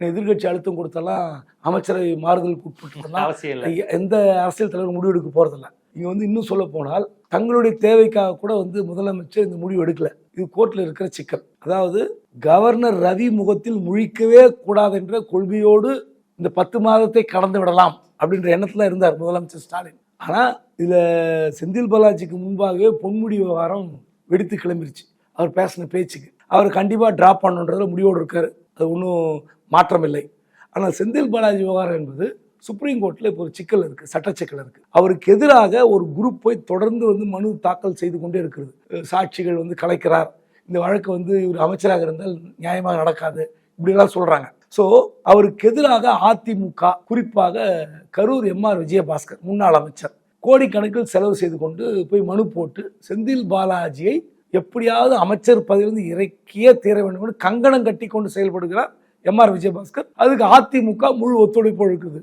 எதிர்க்கட்சி அழுத்தம் கொடுத்தெல்லாம் அமைச்சரவை மாறுதலுக்கு உட்பட்டுலாம் அவசியம் எந்த அரசியல் தலைவர் முடிவு எடுக்க போறதில்ல. இங்க வந்து இன்னும் சொல்ல போனால் தங்களுடைய தேவைக்காக கூட வந்து முதலமைச்சர் இந்த முடிவு எடுக்கல. இது கோர்ட்ல இருக்கிற சிக்கல். அதாவது கவர்னர் ரவி முகத்தில் முழிக்கவே கூடாது என்ற கொள்கையோடு இந்த பத்து மாதத்தை கடந்து விடலாம் அப்படின்ற எண்ணத்துல இருந்தார் முதலமைச்சர் ஸ்டாலின். ஆனா இதுல செந்தில் பாலாஜிக்கு முன்பாகவே பொன்முடி விவகாரம் வெடித்து கிளம்பிருச்சு. அவர் பேசின பேச்சுக்கு. அவர் கண்டிப்பா டிராப் பண்ணுன்றதுல முடிவோடு இருக்காரு. அது ஒன்றும் மாற்றமில்லை. ஆனால் செந்தில் பாலாஜி விவகாரம் என்பது சுப்ரீம் கோர்ட்டில் இப்போ ஒரு சிக்கல் இருக்குது சட்ட சிக்கல் இருக்குது அவருக்கு எதிராக ஒரு குரூப் போய் தொடர்ந்து வந்து மனு தாக்கல் செய்து கொண்டே இருக்கிறது. சாட்சிகள் வந்து கலைக்கிறார். இந்த வழக்கு வந்து இவர் அமைச்சராக இருந்தால் நியாயமாக நடக்காது இப்படிலாம் சொல்கிறாங்க ஸோ அவருக்கு எதிராக அதிமுக குறிப்பாக கரூர் எம்ஆர் விஜயபாஸ்கர் முன்னாள் அமைச்சர் கோடிக்கணக்கில் செலவு செய்து கொண்டு போய் மனு போட்டு செந்தில் பாலாஜியை எப்படியாவது அமைச்சர் பதவியிலிருந்து இறக்கியே தீர வேண்டும் என்று கங்கணம் கட்டி கொண்டு செயல்படுகிறார் எம்ஆர் விஜயபாஸ்கர். அதுக்கு அதிமுக முழு ஒத்துழைப்பு இருக்குது.